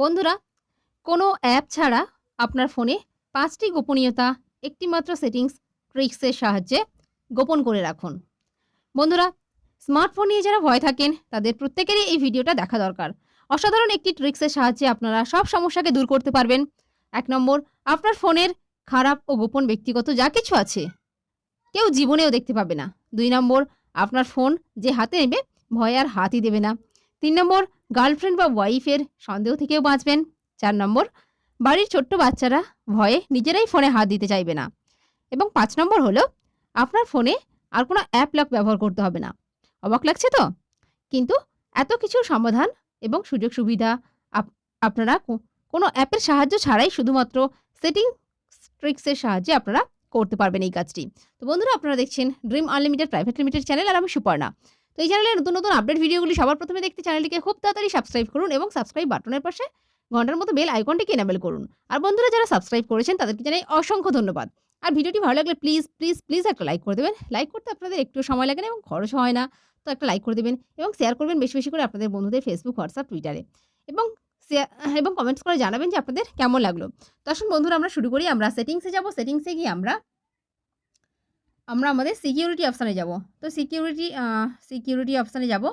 বন্ধুরা, কোনো অ্যাপ ছাড়া আপনার ফোনে পাঁচটি গোপনীয়তা, একটিমাত্র সেটিংস, ট্রিক্সের সাহায্যে গোপন করে রাখুন। বন্ধুরা, স্মার্টফোন নিয়ে যারা ভয় থাকেন, তাদের প্রত্যেকেরই এই ভিডিওটা দেখা দরকার। অসাধারণ একটি ট্রিক্সের সাহায্যে আপনারা সব সমস্যাকে দূর করতে পারবেন। এক নম্বর, আপনার ফোনের খারাপ ও গোপন ব্যক্তিগত যা কিছু আছে, কেউ জীবনেও দেখতে পাবে না। দুই নম্বর, আপনার ফোন যে হাতে নেবে, ভয় আর হাতই দেবে না। তিন নম্বর গার্লফ্রেন্ড বা ওয়াইফের সন্দেহ থেকেও বাঁচবেন। চার নম্বর, বাড়ির ছোট্ট বাচ্চারা ভয়ে নিজেরাই ফোনে হাত দিতে চাইবে না। এবং পাঁচ নম্বর হলো, আপনার ফোনে আর কোনো অ্যাপ লক ব্যবহার করতে হবে না। অবাক লাগছে তো? কিন্তু এত কিছুর সমাধান এবং সুযোগ সুবিধা আপ- আপনারা কোনো অ্যাপের সাহায্য ছাড়াই শুধুমাত্র সেটিং ট্রিক্সের সাহায্যে আপনারা করতে পারবেন এই কাজটি। তো বন্ধুরা, আপনারা দেখছেন dream unlimited private limited channel আর আমি সুপর্ণা। তো এই চ্যানেলে নতুন নতুন আপডেট ভিডিওগুলি সবার প্রথমে দেখতে চ্যানেলটিকে খুব তাড়াতাড়ি সাবস্ক্রাইব করুন এবং সাবস্ক্রাইব বাটনের পাশে ঘণ্টার মতো বেল আইকনটিকে এনেবেল করুন। আর বন্ধুরা যারা সাবস্ক্রাইব করেছেন, তাদেরকে জানাই অসংখ্য ধন্যবাদ। আর ভিডিওটি ভালো লাগলে প্লিজ প্লিজ প্লিজ একটা লাইক করে দেবেন। লাইক করতে আপনাদের একটু সময় লাগে না এবং খরচ হয় না। তো একটা লাইক করে দেবেন এবং শেয়ার করবেন বেশি বেশি করে আপনাদের বন্ধুদের ফেসবুক হোয়াটসঅ্যাপ টুইটারে এবং এবং কমেন্টস করে জানাবেন যে আপনাদের কেমন লাগল। তো আসুন বন্ধুরা আমরা শুরু করি। আমরা সেটিংসে যাব। সেটিংসে গিয়ে আমরা আমরা আমাদের সিকিউরিটি অপশানে যাব। তো সিকিউরিটি সিকিউরিটি অপশানে যাব।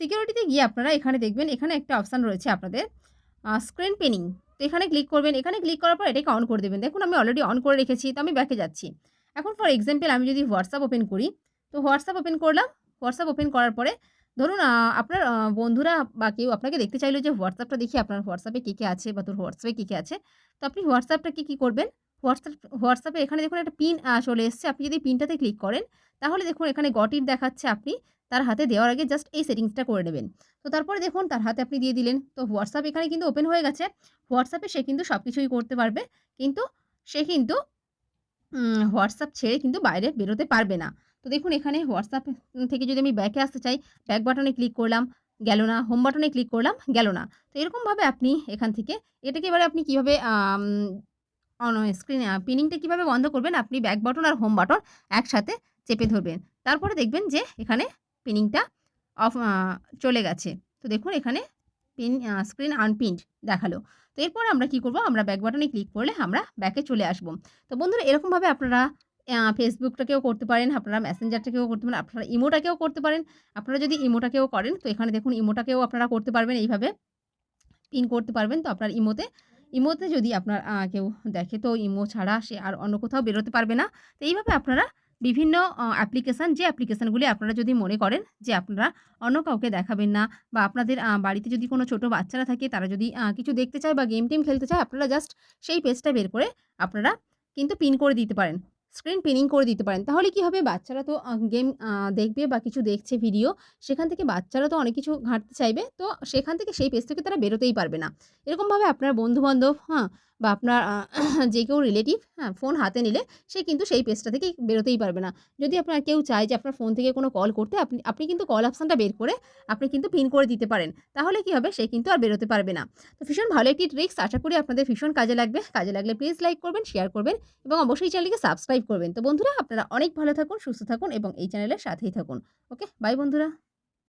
সিকিউরিটিতে গিয়ে আপনারা এখানে দেখবেন, এখানে একটা অপশান রয়েছে আপনাদের স্ক্রিন পেনিং তো এখানে ক্লিক করবেন। এখানে ক্লিক করার পর এটাকে অন করে দেবেন। দেখুন, আমি অলরেডি অন করে রেখেছি, তো আমি ব্যাকে যাচ্ছি। এখন ফর এক্সাম্পল আমি যদি হোয়াটসঅ্যাপ ওপেন করি, তো হোয়াটসঅ্যাপ ওপেন করলাম। হোয়াটসঅ্যাপ ওপেন করার পরে, ধরুন আপনার বন্ধুরা বা কেউ আপনাকে দেখতে চাইলো যে হোয়াটসঅ্যাপটা দেখি, আপনার হোয়াটসঅ্যাপে কী কী আছে বা তোর হোয়াটসঅ্যাপে কী কী আছে। তো আপনি হোয়াটসঅ্যাপটাকে কী করবেন? হোয়াটসঅ্যাপ, হোয়াটসঅ্যাপে এখানে দেখুন একটা পিন চলে এসেছে। আপনি যদি পিনটাতে ক্লিক করেন, তাহলে দেখুন এখানে গটির দেখাচ্ছে আপনি। তার হাতে দেওয়ার আগে জাস্ট এই সেটিংসটা করে নেবেন। তো তারপরে দেখুন, তার হাতে আপনি দিয়ে দিলেন। তো হোয়াটসঅ্যাপ এখানে কিন্তু ওপেন হয়ে গেছে। হোয়াটসঅ্যাপে সে কিন্তু সব কিছুই করতে পারবে। কিন্তু সে কিন্তু হোয়াটসঅ্যাপ ছেড়ে কিন্তু বাইরে বেরোতে পারবে না। তো দেখুন এখানে হোয়াটসঅ্যাপ থেকে যদি আমি ব্যাকে আসতে চাই ব্যাক বাটনে ক্লিক করলাম, গেল না। হোম বাটনে ক্লিক করলাম, গেল না। তো এরকমভাবে আপনি এখান থেকে, এটাকে এবারে আপনি কীভাবে অন স্ক্রিনে পিনিংটা কীভাবে বন্ধ করবেন? আপনি ব্যাক বাটন আর হোম বাটন একসাথে চেপে ধরবেন। তারপরে দেখবেন যে এখানে পিনিংটা অফ চলে গেছে। তো দেখুন এখানে পিন স্ক্রিন আনপিন্ড দেখাল। তো এরপর আমরা কি করব? আমরা ব্যাক বাটনে ক্লিক করলে আমরা ব্যাকে চলে আসব। তো বন্ধুরা, এরকমভাবে আপনারা ফেসবুকটাকেও করতে পারেন, আপনারা মেসেঞ্জারটাকেও করতে পারেন, আপনারা ইমোটাকেও করতে পারেন। আপনারা যদি ইমোটাকেও করেন, তো এখানে দেখুন ইমোটাকেও আপনারা করতে পারবেন এইভাবে। পিন করতে পারবেন, তো আপনার ইমোতে ইমোতে যদি আপনার কেউ দেখে, তো ইমো ছাড়া সে আর অন্য কোথাও বেরোতে পারবে না। তো এইভাবে আপনারা বিভিন্ন অ্যাপ্লিকেশান যে অ্যাপ্লিকেশানগুলি আপনারা যদি মনে করেন যে আপনারা অন্য কাউকে দেখাবেন না বা আপনাদের বাড়িতে যদি কোনো ছোট বাচ্চারা থাকে, তারা যদি কিছু দেখতে চায় বা গেম টেম খেলতে চায়, আপনারা জাস্ট সেই পেজটা বের করে আপনারা কিন্তু পিন করে দিতে পারেন। স্ক্রিন পিনিং করে দিতে পারেন। তাহলে কি হবে? বাচ্চারা তো গেম দেখবে বা কিছু দেখছে ভিডিও সেখান থেকে বাচ্চারা তো অনেক কিছু ঘাঁটতে চাইবে। তো সেখান থেকে সেই পেজ থেকে তারা বেরোতেই পারবে না। এরকমভাবে আপনার বন্ধুবান্ধব হ্যাঁ বা আপনার যে কেউ রিলেটিভ হ্যাঁ ফোন হাতে নিলে সে কিন্তু সেই পেজটা থেকে বেরোতেই পারবে না। যদি আপনার কেউ চায় যে আপনার ফোন থেকে কোনো কল করতে, আপনি আপনি কিন্তু কল অপশানটা বের করে আপনি কিন্তু পিন করে দিতে পারেন। তাহলে কি হবে? সে কিন্তু আর বেরোতে পারবে না। তো ভীষণ ভালো একটি ট্রিক্স আশা করি আপনাদের ভীষণ কাজে লাগবে। কাজে লাগলে প্লিজ লাইক করবেন শেয়ার করবেন এবং অবশ্যই চ্যানেলকে সাবস্ক্রাইব করবেন। তো বন্ধুরা, আপনারা অনেক ভালো থাকুন, সুস্থ থাকুন এবং এই চ্যানেলের সাথেই থাকুন। ওকে বাই বন্ধুরা।